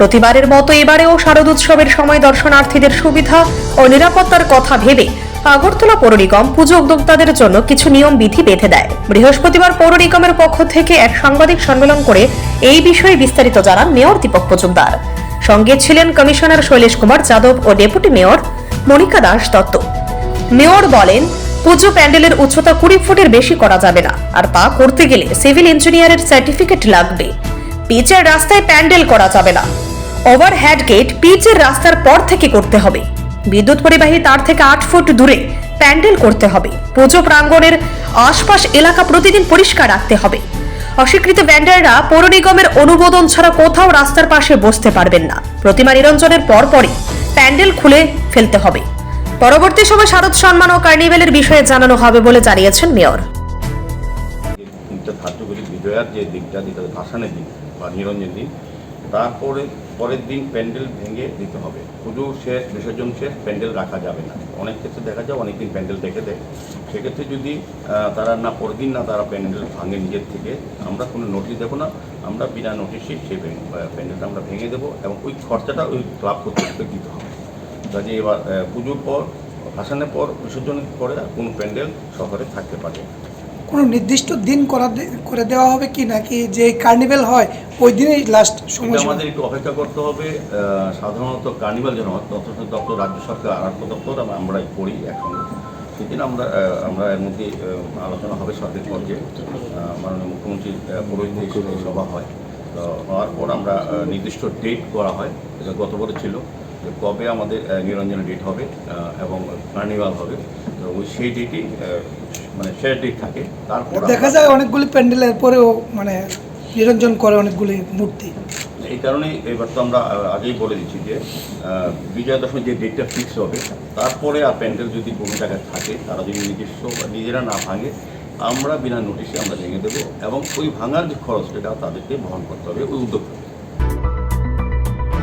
প্রতিবারের মতো এবারেও শারদোৎসবের সময় দর্শনার্থীদের সুবিধা ও নিরাপত্তার কথা ভেবে আগরতলা পৌর নিগম পুজো উদ্যোক্তাদের জন্য কিছু নিয়ম বিধি বেঁধে দেয়। বৃহস্পতিবার পৌর নিগমের পক্ষ থেকে এক সাংবাদিক সম্মেলন করে এই বিষয়ে বিস্তারিত জানান মেয়র দীপক মজুমদার। সঙ্গে ছিলেন কমিশনার শৈলেশ কুমার যাদব ও deputy mayor Monika Das Dutta. Mayor বলেন, পুজো প্যান্ডেলের উচ্চতা কুড়ি ফুটের বেশি করা যাবে না, আর তা করতে গেলে সিভিল ইঞ্জিনিয়ারের সার্টিফিকেট লাগবে। পিচের রাস্তায় প্যান্ডেল করা যাবে না। ওভারহেড গেট পিচের রাস্তার পর থেকে করতে হবে। বিদ্যুৎ পরিবাহী তার থেকে আট ফুট দূরে প্যান্ডেল করতে হবে। পুজো প্রাঙ্গণের আশপাশ এলাকা প্রতিদিন পরিষ্কার রাখতে হবে। অস্বীকৃত ভ্যান্ডাররা পৌর নিগমের অনুমোদন ছাড়া কোথাও রাস্তার পাশে বসতে পারবেন না। প্রতিমা নিরঞ্জনের পরপরই প্যান্ডেল খুলে ফেলতে হবে। পরবর্তী সময় শারদ সম্মান ও কার্নিভেলের বিষয়ে জানানো হবে বলে জানিয়েছেন মেয়র। ধার্যগুলি বিজয়ার যে দিকটা দিন বা দিন তারপরে পরের দিন প্যান্ডেল ভেঙে দিতে হবে। পুজো শেষ, বিসর্জন শেষ, প্যান্ডেল রাখা যাবে না। অনেক ক্ষেত্রে দেখা যায় অনেক দিন প্যান্ডেল দেখে দেয়। সেক্ষেত্রে যদি তারা না পরের দিন না তারা প্যান্ডেল ভাঙে নিজের থেকে, আমরা কোনো নোটিশ দেবো না। আমরা বিনা নোটিশে সেই প্যান্ডেলটা আমরা ভেঙে দেবো এবং ওই খরচাটা ওই ক্লাব কর্তৃপক্ষকে দিতে হবে। কাজে এবার পুজোর পর, ভাসানের পর, বিসর্জনের পরে কোনো প্যান্ডেল শহরে থাকতে পারে। কোনো নির্দিষ্ট দিন করা করে দেওয়া হবে কি নাকি যে কার্নিভেল হয় ওই দিনেই লাস্ট সময় আমাদের একটু অপেক্ষা করতে হবে সাধারণত কার্নিভাল যেন হয় তথ্য দপ্তর রাজ্য সরকার আরক্ষ দপ্তর আমরাই করি একসঙ্গে সেদিন আমরা আমরা এর মধ্যে আলোচনা হবে সরকারি পর্যায়ে। মাননীয় মুখ্যমন্ত্রী পৌরহিত্যে সভা হয়। তো হওয়ার পর আমরা নির্দিষ্ট ডেট করা হয় এটা গত বছর ছিল যে কবে আমাদের নিরঞ্জনের ডেট হবে এবং কার্নিভাল হবে। তো ওই সেই ডেটই মানে শেষ ডেট থাকে তারপর দেখা যায় অনেকগুলি প্যান্ডেলের পরেও মানে নিরঞ্জন করে অনেকগুলি মূর্তি। এই কারণেই এবার তো আমরা আগেই বলে দিচ্ছি যে বিজয়া দশমী যে ডেটটা ফিক্স হবে তারপরে আর প্যান্ডেল যদি কোনো জায়গায় থাকে তারা যদি নিজস্ব নিজেরা না ভাঙে আমরা বিনা নোটিশে আমরা ভেঙে দেবো এবং ওই ভাঙার যে খরচ সেটা তাদেরকে বহন করতে হবে ওই উদ্যোগ।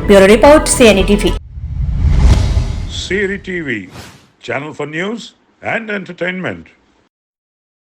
Bureau report CNE TV. Siri TV, channel for news and entertainment.